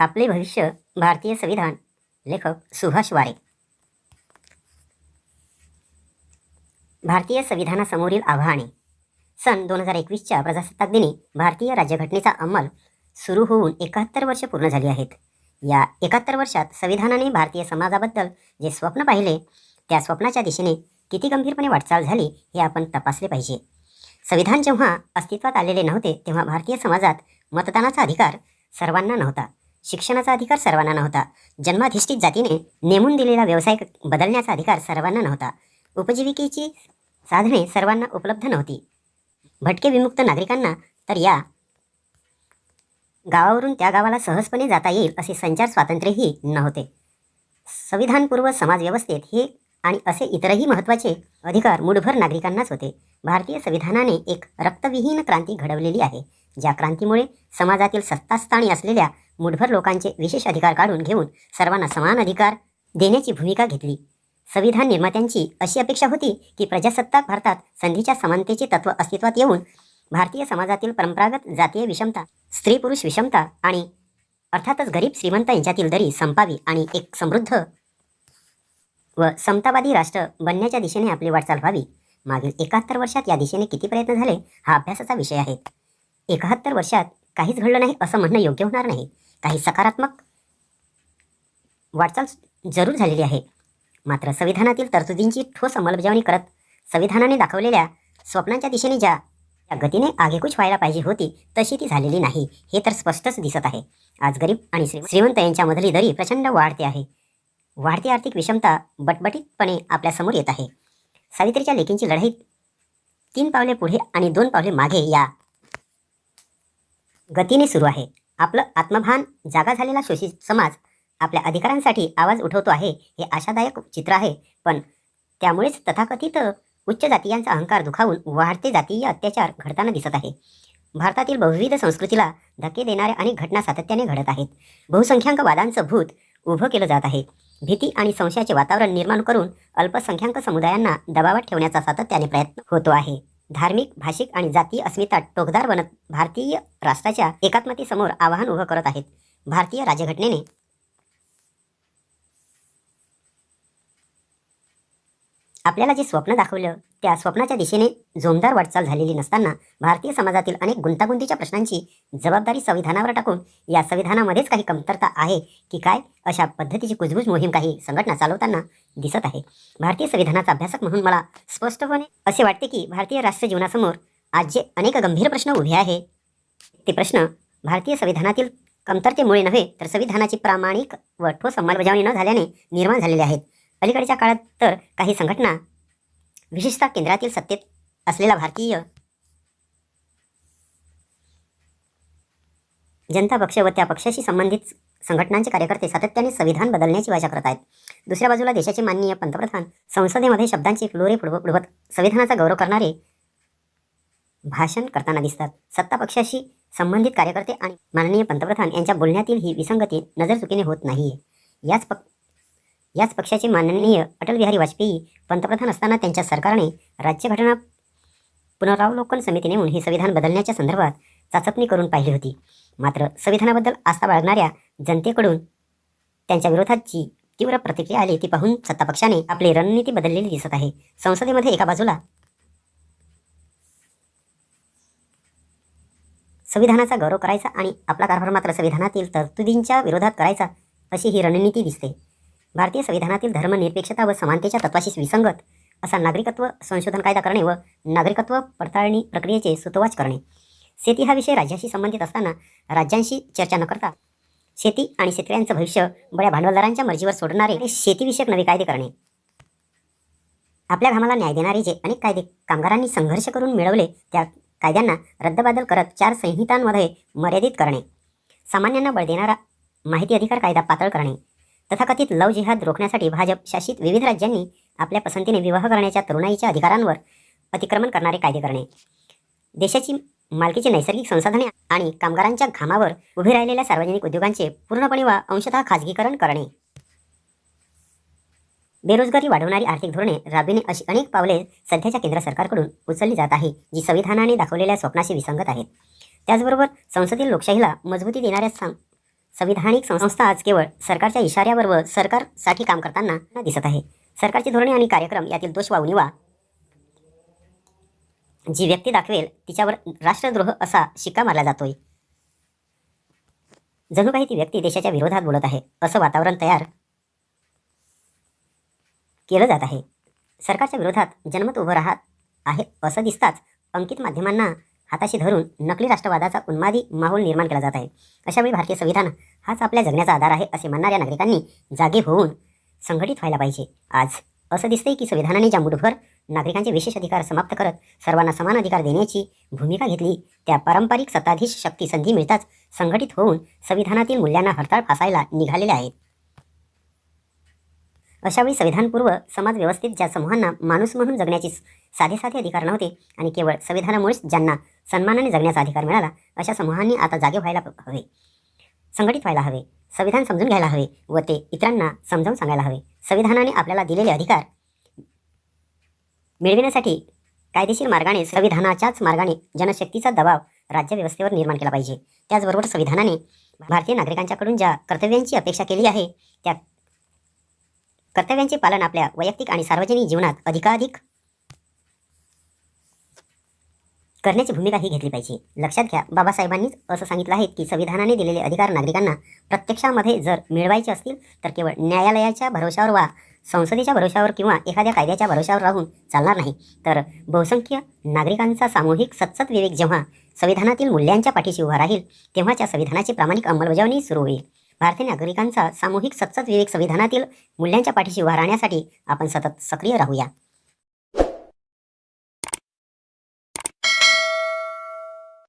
आपले भविष्य भारतीय संविधान लेखक सुभाष वारे. भारतीय संविधानासमोरील आव्हाने. सन दोन हजार एकवीसच्या प्रजासत्ताक दिनी भारतीय राज्यघटनेचा अंमल सुरू होऊन एकाहत्तर वर्ष पूर्ण झाली आहेत. या एकाहत्तर वर्षात संविधानाने भारतीय समाजाबद्दल जे स्वप्न पाहिले त्या स्वप्नाच्या दिशेने किती गंभीरपणे वाटचाल झाली हे आपण तपासले पाहिजे. संविधान जेव्हा अस्तित्वात आलेले नव्हते तेव्हा भारतीय समाजात मतदानाचा अधिकार सर्वांना नव्हता. शिक्षणाचा अधिकार सर्वांना नव्हता. जन्माधिष्ठित जातीने नेमून दिलेला व्यवसाय बदलण्याचा अधिकार सर्वांना नव्हता. उपजीविकेची साधने सर्वांना उपलब्ध नव्हती. भटके विमुक्त नागरिकांना तर या गावावरून त्या गावाला सहजपणे जाता येईल असे संचार स्वातंत्र्यही नव्हते. संविधानपूर्व समाजव्यवस्थेत हे आणि असे इतरही महत्त्वाचे अधिकार मुठभर नागरिकांनाच होते. भारतीय संविधानाने एक रक्तविहीन क्रांती घडवलेली आहे ज्या क्रांतीमुळे समाजातील सत्तास्थानी असलेल्या मुठभर लोकांचे विशेष अधिकार काढून घेऊन सर्वांना समान अधिकार देण्याची भूमिका घेतली. संविधान निर्मात्यांची अशी अपेक्षा होती की प्रजासत्ताक भारतात संधीच्या समानतेचे तत्व अस्तित्वात येऊन भारतीय समाजातील परंपरागत जातीय विषमता स्त्री पुरुष विषमता आणि अर्थातच गरीब श्रीमंत यांच्यातील दरी संपावी आणि एक समृद्ध व समतावादी राष्ट्र बनण्याच्या दिशेने आपली वाटचाल व्हावी. मागील एकाहत्तर वर्षात या दिशेने किती प्रयत्न झाले हा अभ्यासाचा विषय आहे. एकाहत्तर वर्षात काहीच घडलं नाही असं म्हणणं योग्य होणार नाही. काही सकारात्मक वाटचाल जरूर झालेली आहे. मात्र संविधानातील तरतुदींची ठोस अंमलबजावणी करत संविधानाने दाखवलेल्या स्वप्नांच्या दिशेने ज्या त्या गतीने आगेकूच व्हायला पाहिजे होती तशी ती झालेली नाही. हे तर स्पष्टच दिसत आहे. आज गरीब आणि श्री श्रीमंत यांच्यामधली दरी प्रचंड वाढते आहे. वाढती आर्थिक विषमता बटबटीतपणे आपल्यासमोर येत आहे. सावित्रीच्या लेखींची लढाई तीन पावले पुढे आणि दोन पावले मागे या गतीने सुरू आहे. आपलं आत्मभान जागा झालेला शोषित समाज आपल्या अधिकारांसाठी आवाज उठवतो आहे हे आशादायक चित्र आहे. पण त्यामुळेच तथाकथित उच्च जातीयांचा अहंकार दुखावून वाढते जातीय अत्याचार घडताना दिसत आहे. भारतातील बहुविध संस्कृतीला धक्के देणाऱ्या अनेक घटना सातत्याने घडत आहेत. बहुसंख्याक वादांचं भूत उभं केलं जात आहे. भीती आणि संशयाचे वातावरण निर्माण करून अल्पसंख्याक समुदायांना दबावात ठेवण्याचा सातत्याने प्रयत्न होतो आहे. धार्मिक भाषिक आणि जातीय अस्मिता टोकदार बनत भारतीय राष्ट्राच्या एकात्मतेसमोर आव्हान उभं करत आहेत. भारतीय राज्यघटनेने आपल्याला जे स्वप्न दाखवलं त्या स्वप्नाच्या दिशेने जोमदार वाटचाल झालेली नसताना भारतीय समाजातील अनेक गुंतागुंतीच्या प्रश्नांची जबाबदारी संविधानावर टाकून या संविधानामध्येच काही कमतरता आहे की काय अशा पद्धतीची कुजबूज मोहीम काही संघटना चालवताना दिसत आहे. भारतीय संविधानाचा अभ्यासक म्हणून मला स्पष्टपणे असे वाटते की भारतीय राष्ट्र जीवनासमोर आज जे अनेक गंभीर प्रश्न उभे आहे ते प्रश्न भारतीय संविधानातील कमतरतेमुळे नव्हे तर संविधानाची प्रामाणिक व ठोस अंमलबजावणी न झाल्याने निर्माण झालेले आहेत. अलीकडच्या काळात तर काही संघटना विशेषतः केंद्रातील सत्तेत असलेला भारतीय जनता पक्ष व त्या पक्षाशी संबंधित संघटनांचे कार्यकर्ते सातत्याने संविधान बदलण्याची वाचा करत आहेत. दुसऱ्या बाजूला देशाचे माननीय पंतप्रधान संसदेमध्ये शब्दांची फ्लोरे फुडवत संविधानाचा गौरव करणारे भाषण करताना दिसतात. सत्ता पक्षाशी संबंधित कार्यकर्ते आणि माननीय पंतप्रधान यांच्या बोलण्यातील ही विसंगती नजरचुकीने होत नाहीये. याच याच पक्षाचे माननीय अटल बिहारी वाजपेयी पंतप्रधान असताना त्यांच्या सरकारने राज्यघटना पुनरावलोकन समिती नेऊन हे संविधान बदलण्याच्या संदर्भात चाचपणी करून पाहिली होती. मात्र संविधानाबद्दल आस्था बाळगणाऱ्या जनतेकडून त्यांच्या विरोधात जी तीव्र प्रतिक्रिया आली ती पाहून सत्तापक्षाने आपली रणनीती बदललेली दिसत आहे. संसदेमध्ये एका बाजूला संविधानाचा गौरव करायचा आणि आपला कारभार मात्र संविधानातील तरतुदींच्या विरोधात करायचा अशी ही रणनीती दिसते. भारतीय संविधानातील धर्मनिरपेक्षता व समानतेच्या तत्वाशी विसंगत असा नागरिकत्व संशोधन कायदा करणे व नागरिकत्व पडताळणी प्रक्रियेचे सुतवाच करणे. शेती हा विषय राज्याशी संबंधित असताना राज्यांशी चर्चा न करता शेती आणि शेतकऱ्यांचं भविष्य बड्या भांडवलदारांच्या मर्जीवर सोडणारे आणि शेतीविषयक नवे कायदे करणे. आपल्या घामाला न्याय देणारे जे अनेक कायदे कामगारांनी संघर्ष करून मिळवले त्या कायद्यांना रद्दबादल करत चार संहितांमध्ये मर्यादित करणे. सामान्यांना बळ देणारा माहिती अधिकार कायदा पातळ करणे. तथाकथित लव जिहाद रोखण्यासाठी भाजप शासित विविध राज्यांनी आपल्या पसंतीने विवाह करण्याच्या तरुणाईच्या अधिकारांवर अतिक्रमण करणारे कायदे करणे. देशाची मालकीची नैसर्गिक संसाधने आणि कामगारांच्या घामावर उभे राहिलेल्या सार्वजनिक उद्योगांचे पूर्णपणे वा अंशतः खाजगीकरण करणे. बेरोजगारी वाढवणारी आर्थिक धोरणे राबविणे अशी अनेक पावले सध्याच्या केंद्र सरकारकडून उचलली जात आहे जी संविधानाने दाखवलेल्या स्वप्नाशी विसंगत आहेत. त्याचबरोबर संसदेतील लोकशाहीला मजबूती देणाऱ्या सं संविधानिक संस्था आज केवळ सरकारच्या इशाऱ्यावर व सरकारसाठी काम करताना दिसत आहे. सरकारची धोरणे आणि कार्यक्रम यातील दोष वा जी व्यक्ती दाखवेल तिच्यावर राष्ट्रद्रोह असा शिक्का मारला जातोय. जणू काही ती व्यक्ती देशाच्या विरोधात बोलत आहे असं वातावरण तयार केलं जात आहे. सरकारच्या विरोधात जनमत उभं राहत आहे असं दिसताच अंकित माध्यमांना हाताशी धरून नकली राष्ट्रवादाचा उन्मादी माहोल निर्माण केला जात आहे. अशावेळी भारतीय संविधान हाच आपल्या जगण्याचा आधार आहे असे म्हणणाऱ्या नागरिकांनी जागे होऊन संघटित व्हायला पाहिजे. आज असं दिसतंय की संविधानाने ज्या मुठभर नागरिकांचे विशेष अधिकार समाप्त करत सर्वांना समान अधिकार देण्याची भूमिका घेतली त्या पारंपरिक सत्ताधीश शक्ती संधी मिळताच संघटित होऊन संविधानातील मूल्यांना हरताळ फासायला निघालेल्या आहेत. अशावेळी संविधानपूर्व समाज व्यवस्थेत ज्या समूहांना माणूस म्हणून जगण्याचे साधे साधे अधिकार नव्हते आणि केवळ संविधानामुळेच ज्यांना सन्मानाने जगण्याचा अधिकार मिळाला अशा समूहांनी आता जागे व्हायला हवे. संघटित व्हायला हवे संविधान समजून घ्यायला हवे व ते इतरांना समजावून सांगायला हवे. संविधानाने आपल्याला दिलेले अधिकार मिळविण्यासाठी कायदेशीर मार्गाने संविधानाच्याच मार्गाने जनशक्तीचा दबाव राज्यव्यवस्थेवर निर्माण केला पाहिजे. त्याचबरोबर संविधानाने भारतीय नागरिकांच्याकडून ज्या कर्तव्यांची अपेक्षा केली आहे त्या कर्तव्यांचे पालन आपल्या वैयक्तिक आणि सार्वजनिक जीवनात अधिकाधिक करण्याची भूमिका ही घेतली पाहिजे. लक्षात घ्या बाबासाहेबांनीच असं सांगितलं आहे की संविधानाने दिलेले अधिकार नागरिकांना प्रत्यक्षामध्ये जर मिळवायचे असतील तर केवळ न्यायालयाच्या भरोशावर वा संसदेच्या भरोशावर किंवा एखाद्या कायद्याच्या भरोशावर राहून चालणार नाही. तर बहुसंख्य नागरिकांचा सामूहिक सतसत विवेक जेव्हा संविधानातील मूल्यांच्या पाठीशी उभा राहील तेव्हाच्या संविधानाची प्रामाणिक अंमलबजावणी सुरू होईल. भारतीय नागरिकांचा सामूहिक सतसत विवेक संविधानातील मूल्यांच्या पाठीशी उभा राहण्यासाठी आपण सतत सक्रिय राहूया.